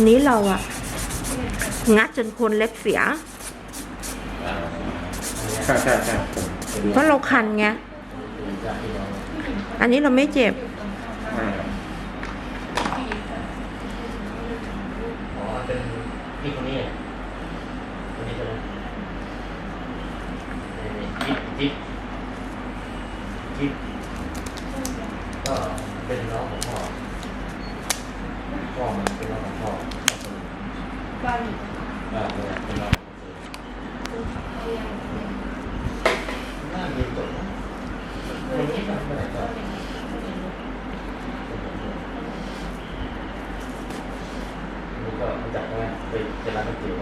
อันนี้เราอะงัดจนโคนเล็บเสีย ใช่ใช่ใช่ผมเพราะเราคันไง อันนี้เราไม่เจ็บไม่ครับอ๋อเป็นพี่คนนี้เนี่ยคนนี้ใช่ไหมจิ๊บจิ๊บจิ๊บก็เป็นน้องของพ่อพ่อมันเป็นน้องของพ่อ อ่าเป็นน้องน่าเรียนจบนะคนนี้ก็ไม่ได้จบนี่ก็รู้จักไหมไปเจร้านก๋วยเตี๋ยว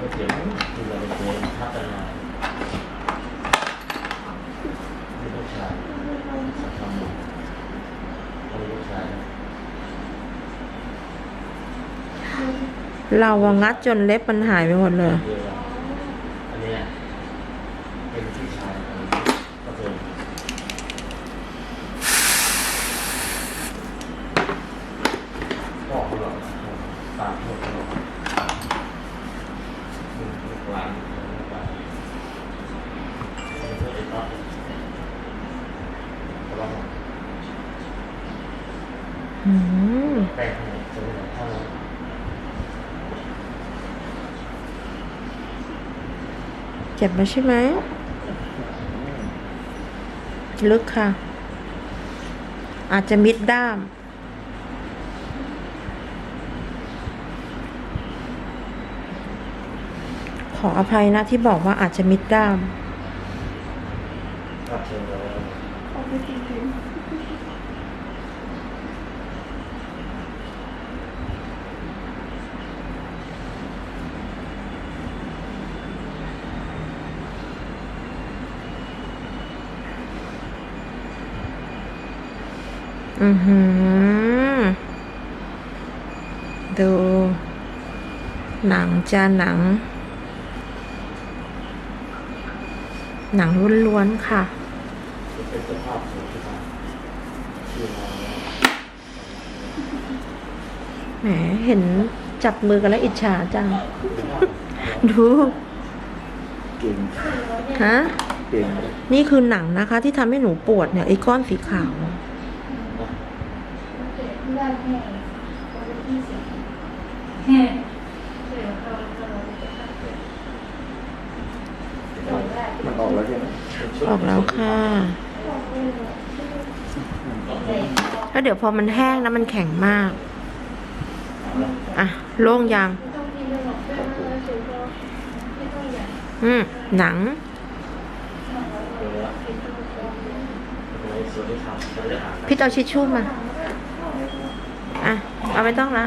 ก๋วยเตี๋ยวกินเราไปเจอทับกันมาลูกชายสักคำหนึ่งเขามีลูกชายนะ เรางัดจนเล็บมันหายไปหมดเลย อันนี้เป็นพี่ชายก็คือพ่อของเราตามพ่อของเราลูกหลานลูกหลานนี่ก็เอ็ดอัพแต่ว่าอืม แป้งให้จะไม่ได้เท่านั้น เจ็บไหมใช่ไหมลึกค่ะ อาจจะมิดด้ามขออภัยนะที่บอกว่าอาจจะมิดด้าม รับเชิญเราแล้ว อือหือ ดู หนังจ้าหนัง หนังล้วนๆค่ะเป็นเจ้าภาพสวนที่ทำชื่อมาแหม เห็นจับมือกันแล้วอิจฉาจัง ดู เก่งฮะ เก่ง นี่คือหนังนะคะ ที่ทำให้หนูปวดเนี่ยไอ้ก้อนสีขาว มันออกแล้วใช่ไหมออกแล้วค่ะแล้วเดี๋ยวพอมันแห้งแล้วมันแข็งมาก อะ โล่งยัง อืม หนังเดี๋ยวละในสวนที่ทำจะได้อ่านพี่เอาชิชชู่มา อะเอาไม่ต้องละ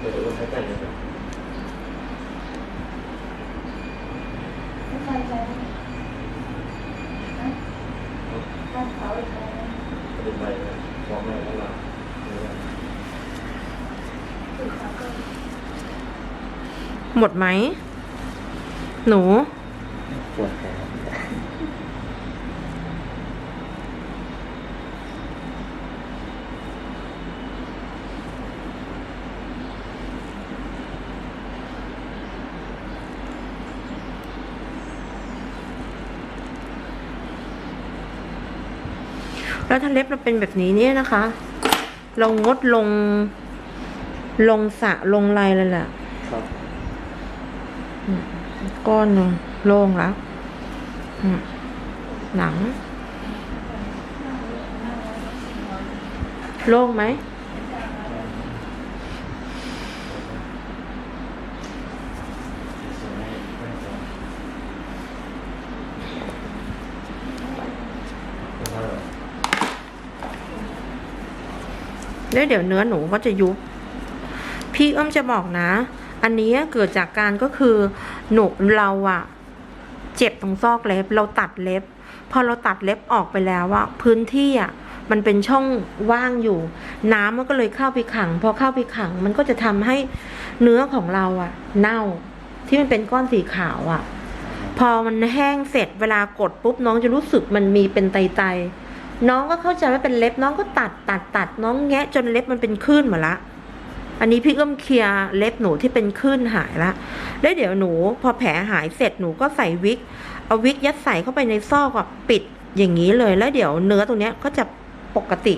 เดี๋ยวใช้ใจ ไปฟ้องแม่แล้วล่ะหมดไหม หนู ปวดแขน แล้วถ้าเล็บเราเป็นแบบนี้เนี่ยนะคะ เรางดลง ลงสระลงไรเลยแหละครับก้อนหนึ่งโล่งแล้วอืมหนัง โล่งไหม แล้วเดี๋ยวเนื้อหนูก็จะยุบ พี่เอ้อมจะบอกนะ อันนี้เกิดจากการก็คือหนูเราอะเจ็บตรงซอกเล็บ เราตัดเล็บ พอเราตัดเล็บออกไปแล้วอะพื้นที่อะมันเป็นช่องว่างอยู่ น้ำมันก็เลยเข้าไปขัง พอเข้าไปขัง มันก็จะทำให้เนื้อของเราอะเน่าที่มันเป็นก้อนสีขาวอะพอมันแห้งเสร็จเวลากดปุ๊บน้องจะรู้สึกมันมีเป็นไตๆ น้องก็เข้าใจว่าเป็นเล็บน้องก็ตัดตัดตัดน้องแงะจนเล็บมันเป็นคลื่นหมดละ อันนี้พี่เอื้อมเคลียร์เล็บหนูที่เป็นคลื่นหายละแล้วเดี๋ยวหนู พอแผลหายเสร็จหนูก็ใส่วิก เอาวิกยัดใส่เข้าไปในซอกแบบปิดอย่างนี้เลย แล้วเดี๋ยวเนื้อตรงเนี้ยก็จะปกติ